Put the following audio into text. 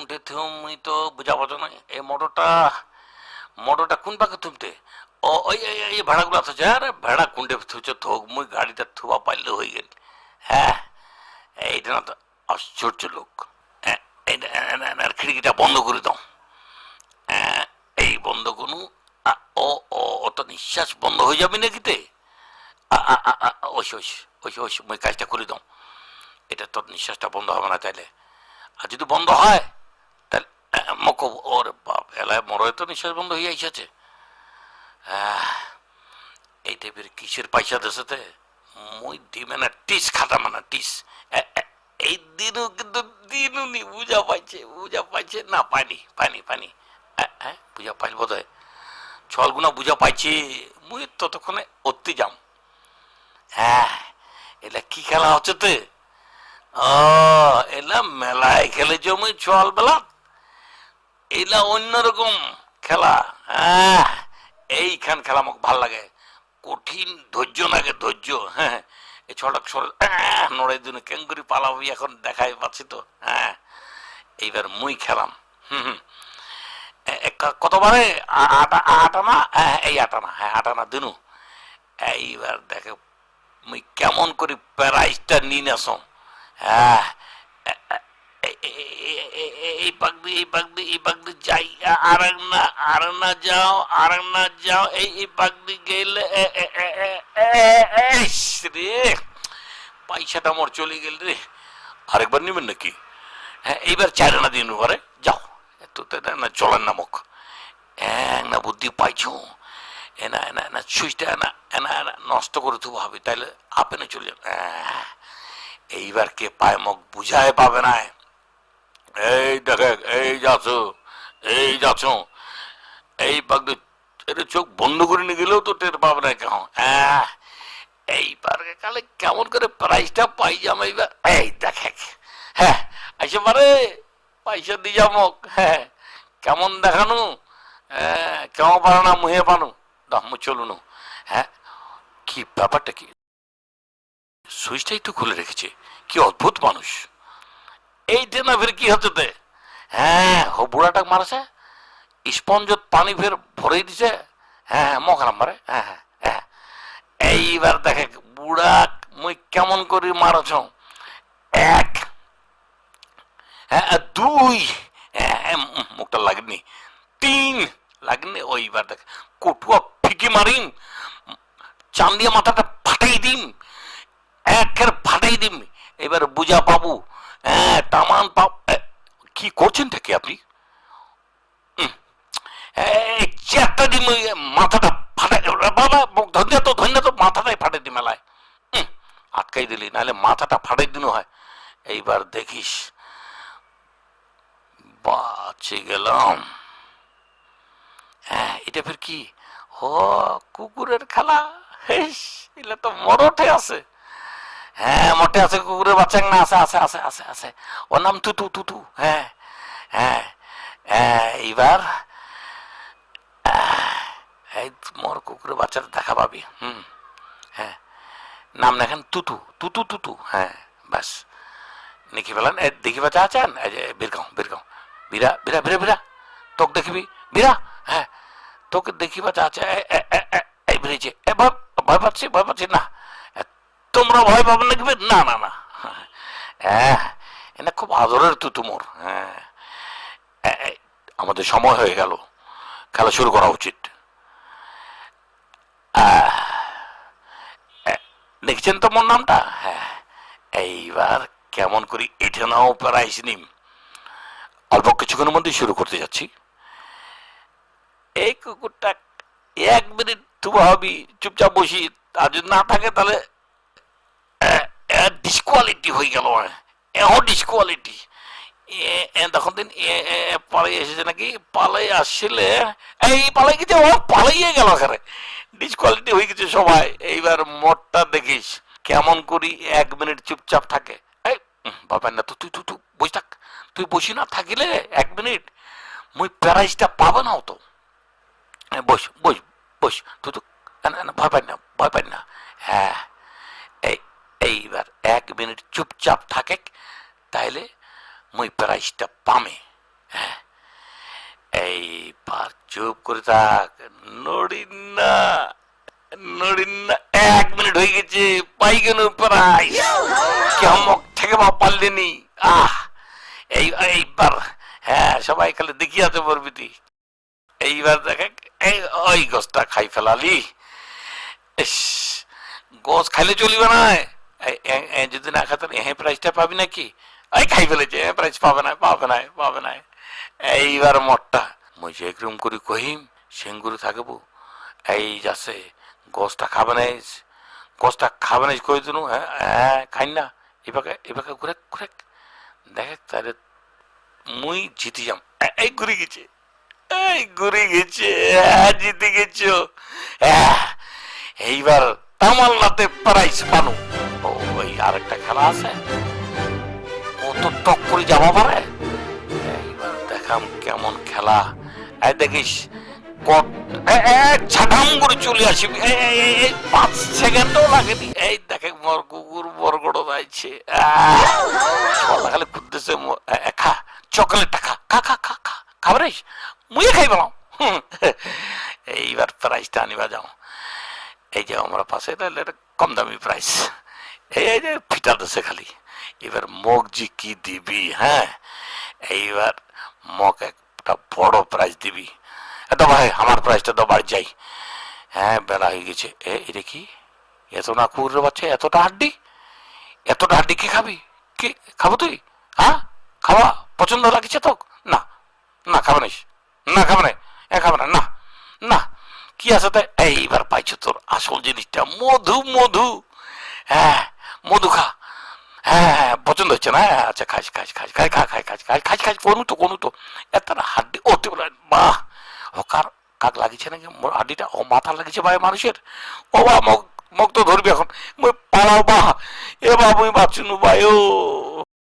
কোনটে থুম তো বুঝা পাচ্ছ না? এই মোটরটা মোটরটা কোন পাকে থুমতে? ও ওই এই ভাড়াগুলো আছে আরে ভাড়া কোনটে থুচ থোক মুই গাড়িটা থুয়া পাইলে হয়ে গেল। হ্যাঁ এইটা না তো আশ্চর্য লোক। হ্যাঁ, এ- এ- খিড়কিটা বন্ধ করে দাও। হ্যাঁ, এই বন্ধ আ, ও ও ও তো নিঃশ্বাস বন্ধ হয়ে যাবে নাকিতে ওই ওই ওই ওই মই কাজটা করে দাও। এটা তোর নিঃশ্বাসটা বন্ধ হবে না তাইলে। আর যদি বন্ধ হয় আহ, মকো ওরে বাপ এলায় মরয় তো নিঃশ্বাস বন্ধ হয়ে এসেছে এই টাইপের কিসের পয়সা দেশেতে মুই দিবে না টিস খাটাম না টিস। এই দিনও কিন্তু দিনও নি বুঝা পাইছে বুঝা পাইছে। না পাইনি পাইনি এ- এ, বুঝা পাইল বোধ হয় ছলগুনা বুঝা পাইছি মুই ততক্ষণে অতি যাম। হ্যাঁ এটা কি খেলা হচ্ছে তে? ও এলা মেলায় খেলেছ মুই চল বেলা এলা অন্যরকম খেলা। হ্যাঁ এইখান খেলা মোক ভালো লাগে। কঠিন ধৈর্য লাগে, ধৈর্য। হ্যাঁ এই ছটাক সর নড়াই দিন কেঙ্গুরি পালাবি এখন দেখাই পাচ্ছি তো। হ্যাঁ এইবার মুই খেলাম। হুম হুম। কতবারে? আটা, আটানা? হ্যাঁ এই আটানা। হ্যাঁ আটানা দিনু। এইবার দেখে মুই কেমন করে প্যারাইজটা নিয়ে নাসম। হ্যাঁ এই পাক দিয়ে এই পাক দিয়ে এই পাক দিয়ে যাই আর না আর না যাও আর না যাও এই এই পাক দিয়ে গেলে রে পয়সাটা মোর চলে গেল রে। আরেকবার নেবেন নাকি? হ্যাঁ এইবার চার আনা দিন ঘরে যাও তো না চলেন না মুখ। এক না বুদ্ধি পাইছো। এনা এনা এনা সুইচটা এনা এনা এনা নষ্ট করে তো ভাবি তাইলে আপেনে চলে আহ, এইবার কে পায় মুখ বুঝায় পাবে না। এই দেখে এই যাচ্ছ এই যাচ্ছ। এই পাগলি এটা চোখ বন্ধ করে নিয়ে গেলেও তো টের পাবে না কেমন হ্যাঁ এইবার কালে কেমন করে প্রাইসটা পাই যাম এইবার। এই দেখে হ্যাঁ আইসে পারে, পয়সা দিয়ে যামক হ্যাঁ কেমন দেখানো হ্যাঁ কেমন পারে না মুহে পানো দাম চলুন হ্যাঁ কি ব্যাপারটা কি? সুইচটাই তো খুলে রেখেছে, কি অদ্ভুত মানুষ। এই না ফের কি হচ্ছে তে? হ্যাঁ হো বুড়াটাক মারছে স্পঞ্জত পানি ফের ভরেই দিছে। হ্যাঁ মখারাম মারে। হ্যাঁ হ্যাঁ হ্যাঁ এইবার দেখে বুড়া মুই কেমন করে মারছ? এক হ্যাঁ দুই হ্যাঁ, মুখটা লাগেনি। তিন লাগেনি ওইবার দেখ কটুয়া ফিকি মারিম চান্দিয়া মাথাটা ফাটাই দিম একের ফাটাই দিম। এবার বুঝা পাবু হ্যাঁ পাব কি করছেনটা কি আপনি? চেয়ারটা দিম ওই মাথাটা ফাটাই বাবা ধন্য তো ধন্য তো, মাথাটাই ফাটাই দিম মেলায়। আটকাই দিলি, নাহলে মাথাটা ফাটাই দিন হয়। এইবার দেখিস। বাঁচে গেলাম। হ্যাঁ এটা ফের কি? ও, কুকুরের খেলা? হেস এগুলো তো মরঠে আছে। হ্যাঁ মোটে আছে কুকুরের বাচ্চা না, আছে আছে আছে আছে আছে। ওর নাম তুতু তুতু হ্যাঁ হ্যাঁ হ্যাঁ এইবার এই মোর কুকুরের বাচ্চাটা দেখা পাবি, হুম হ্যাঁ। নাম লেখেন তুতু তুতু তুতু হ্যাঁ ব্যাস। লিখি ফেলেন এ দেখিবা চা চান এই যে বীরগাঁও বীরগাঁও বীরা বীরা বীরা বীরা তোকে দেখিবি, বীরা হ্যাঁ তোকে দেখিবা চা এই বেরিয়েছে। এ, ভয় ভয় পাচ্ছি ভয় পাচ্ছি, না। তোমরা ভয় পাবে নাকি বে? না না না। হ্যাঁ এটা খুব আদরের তো তুমোর হ্যাঁ। আমাদের সময় হয়ে গেল। খেলা শুরু করা উচিত। দেখছেন তো মোর নামটা? হ্যাঁ এইবার কেমন করি এটা নাও প্রাইস নিম। অল্প কিছুক্ষণের মধ্যেই শুরু করতে যাচ্ছি। এই কুকুরটা এক মিনিট তুই হবি, চুপচাপ বসি আর যদি না থাকে তাহলে ডিসকোয়ালিটি হয়ে গেল এখন ডিসকোয়ালিটি তখন দিন পালাই এসেছে নাকি? পালাই আসছিলে এই পালাই গেছে ও পালাইয়ে গেল এখানে? ডিসকোয়ালিটি হয়ে গেছে সবাই। এইবার মোটটা দেখিস, কেমন করি এক মিনিট চুপচাপ থাকে। এই বাবা না তো তুই তুই তুই, বসে থাক। তুই বসি না থাকিলে এক মিনিট, মুই প্যারাইজটা পাবে না তো। বস বস বস, তুই তো ভয় পাই না, ভয় পাই না। হ্যাঁ। এইবার এক মিনিট চুপচাপ থাকে তাইলে মুই প্রাইজটা পামে হ্যাঁ? এইবার চুপ করে থাক নড়িন না নড়িন না এক মিনিট হয়ে গেছে পাইগেন প্রাইস কেমক থেকে বা পারলেনি, আহ! এই এইবার হ্যাঁ সবাই খালি দেখিয়াতে পারবি তুই এইবার দেখে এই ওই গোসটা খাই ফেলালি। ইস গোস খাইলে চলিবে না। যদি না খাতে এ প্রাইসটা পাবি নাকি এই খাই ফেলেছে এ প্রাইস পাবে না পাবে না পাবে না এইবার মটটা মুই যে একরম করি কহিম সেঙ্গুরি থাকব এই যাচ্ছে গোসটা খাবে না গোসটা খাবে না কই দিনু হ্যাঁ হ্যাঁ খাই না এবাকে এবাকে ঘুরে ঘুরে দেখে তাহলে মুই জিতে যাম এই ঘুরে গেছে এই ঘুরে গেছে জিতে গেছো এইবার তামাল্লাতে প্রাইস পানু আরেকটা খেলা আছে? কত টক করে যাওয়া পারে এইবার দেখাম কেমন খেলা। এই দেখিস করে চলে পাঁচ সেকেন্ডও লাগেনি। এই দেখে খা খা খা খা খা মুয়ে খাই এইবার প্রাইসটা আনিবা যাও। এই যে আমরা পাশে কম দামি প্রাইস এই যে ফিটা দেশে খালি। এবার মগ জি কি দিবি হ্যাঁ? এইবার মগ একটা বড় প্রাইজ দিবি। এটা ভাই, আমার প্রাইসটা তো বাড়ি যাই। হ্যাঁ বেলা হয়ে গেছে। এ, এটা কি? এত না কুকুরের বাচ্চা, এতটা হাড্ডি? এতটা হাড্ডি কি খাবি? কি, খাব তুই? হ্যাঁ? খাওয়া পছন্দ লাগছে তো না না, খাবে নিস না, খাবে না। এ, খাবে না। না না। কি আছে তাই এইবার পাইছো তোর আসল জিনিসটা। মধু মধু। হ্যাঁ মধু খা হ্যাঁ হ্যাঁ পছন্দ হচ্ছে না হ্যাঁ, আচ্ছা খাস খাস খাস খাই খা খাই খাস খাস খাস খাস কোনো তো কোনো তো এত হাড্ডি ও তুই বলে বাহ ও কার কাক লাগিছে নাকি হাড্ডিটা ও মাথা লাগিছে ভাই মানুষের ও বা মগ মগ তো ধরবি এখন মুই বা মুই ভাই ও